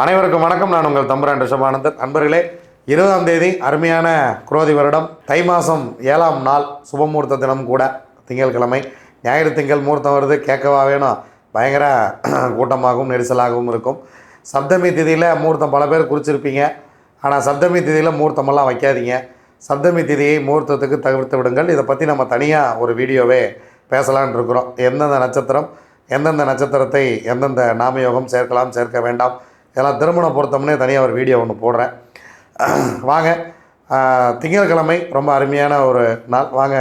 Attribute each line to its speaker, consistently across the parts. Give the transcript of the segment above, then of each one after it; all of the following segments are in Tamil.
Speaker 1: அனைவருக்கும் வணக்கம். நான் உங்கள் தம்புரான் ரிஷபானந்தன். நண்பர்களே இருபதாம் தேதி அருமையான குரோதி வருடம். தை மாதம் ஏழாம் நாள் சுபமூர்த்த தினம் கூட திங்கட்கிழமை ஞாயிறு திங்கள் முகூர்த்தம் வருது கேட்கவா வேணும். பயங்கர கூட்டமாகவும் நெரிசலாகவும் இருக்கும். சப்தமி திதியில் முகூர்த்தம் பல பேர் குறிச்சிருப்பீங்க. ஆனால் சப்தமி திதியில் முகூர்த்தமெல்லாம் வைக்காதீங்க. சப்தமி திதியை முகூர்த்தத்துக்கு தவிர்த்து விடுங்கள். இதை பற்றி நம்ம தனியாக ஒரு வீடியோவே பேசலான் இருக்கிறோம். எந்தெந்த நட்சத்திரம் எந்தெந்த நட்சத்திரத்தை எந்தெந்த நாமயோகம் சேர்க்கலாம் சேர்க்க வேண்டாம். இதெல்லாம் திருமண பொருத்தம்னே தனியாக ஒரு வீடியோ ஒன்று போடுறேன். வாங்க திங்கட்கிழமை ரொம்ப அருமையான ஒரு நாள். வாங்க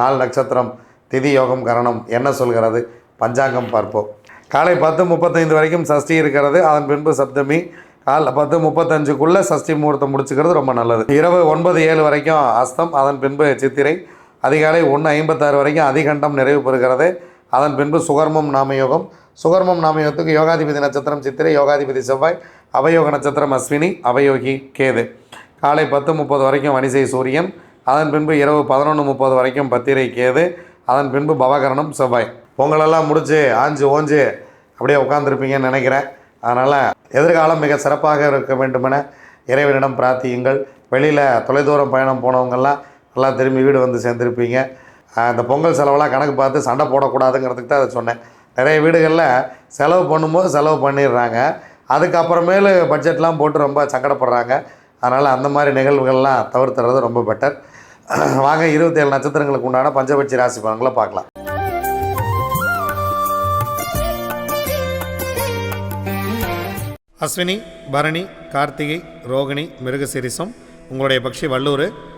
Speaker 1: நாள் நட்சத்திரம் திதி யோகம் கரணம் என்ன சொல்கிறது? பஞ்சாங்கம் பார்ப்போம். காலை பத்து முப்பத்தைந்து வரைக்கும் சஷ்டி இருக்கிறது. அதன் பின்பு சப்தமி. காலை பத்து முப்பத்தஞ்சுக்குள்ளே சஷ்டி முகூர்த்தம் முடிச்சுக்கிறது ரொம்ப நல்லது. இரவு ஒன்பது ஏழு வரைக்கும் அஸ்தம் அதன் பின்பு சித்திரை. அதிகாலை ஒன்று ஐம்பத்தாறு வரைக்கும் அதிகண்டம் நிறைவு பெறுகிறது. அதன் பின்பு சுகர்மம் நாமயோகம். சுகர்மம் நாமயோகத்துக்கு யோகாதிபதி நட்சத்திரம் சித்திரை யோகாதிபதி செவ்வாய் அவயோக நட்சத்திரம் அஸ்வினி அவயோகி கேது. காலை பத்து முப்பது வரைக்கும் வனிசை சூரியன். அதன் பின்பு இரவு பதினொன்று முப்பது வரைக்கும் பத்திரை கேது. அதன் பின்பு பவகரணம் செவ்வாய். பொங்கலெல்லாம் முடிச்சு ஆஞ்சு ஓஞ்சு அப்படியே உட்காந்துருப்பீங்கன்னு நினைக்கிறேன். அதனால் எதிர்காலம் மிக சிறப்பாக இருக்க வேண்டுமென இறைவனிடம் பிரார்த்தியுங்கள். வெளியில் தொலைதூரம் பயணம் போனவங்கெல்லாம் நல்லா திரும்பி வீடு வந்து சேர்ந்துருப்பீங்க. அந்த பொங்கல் செலவெல்லாம் கணக்கு பார்த்து சண்டை போடக்கூடாதுங்கிறதுக்கு தான் அதை சொன்னேன். நிறைய வீடுகளில் செலவு பண்ணும்போது செலவு பண்ணிடுறாங்க. அதுக்கப்புறமேலு பட்ஜெட்லாம் போட்டு ரொம்ப சங்கடப்படுறாங்க. அதனால் அந்த மாதிரி நிகழ்வுகள்லாம் தவிர்த்துறது ரொம்ப பெட்டர் வாங்க இருபத்தேழு நட்சத்திரங்களுக்கு உண்டான பஞ்சபட்சி ராசி பலன்களை பார்க்கலாம். அஸ்வினி பரணி கார்த்திகை ரோகிணி மிருகசிரிசம் உங்களுடைய பக்ஷி வல்லூர்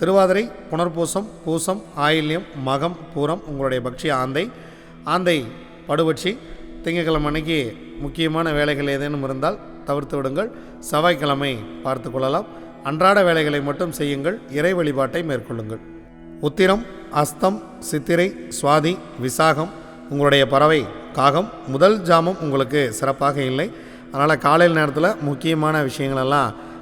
Speaker 1: திருவாதிரை புனர்பூசம் பூசம் ஆயில்யம் மகம் பூரம் உங்களுடைய பக்ஷி ஆந்தை. ஆந்தை படுபட்சி திங்கட்கிழமை அன்னைக்கு முக்கியமான வேலைகள் ஏதேனும் இருந்தால் தவிர்த்து விடுங்கள். செவ்வாய்க்கிழமை பார்த்து கொள்ளலாம். அன்றாட வேலைகளை மட்டும் செய்யுங்கள். இறை வழிபாட்டை மேற்கொள்ளுங்கள். உத்திரம் அஸ்தம் சித்திரை சுவாதி விசாகம் உங்களுடைய பறவை காகம். முதல் ஜாமம் உங்களுக்கு சிறப்பாக இல்லை. அதனால் காலையில் நேரத்தில் முக்கியமான விஷயங்களெல்லாம்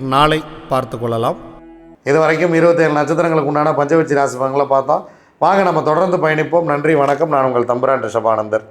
Speaker 1: நாளை பார்த்து கொள்ளலாம். இது வரைக்கும் இருபத்தேழு நட்சத்திரங்களுக்கு உண்டான பஞ்சவச்சி ராசி பங்களை பார்த்தோம் வாங்க நம்ம தொடர்ந்து பயணிப்போம். நன்றி வணக்கம். நான் உங்கள் தம்புரான் ரிஷபானந்தர்.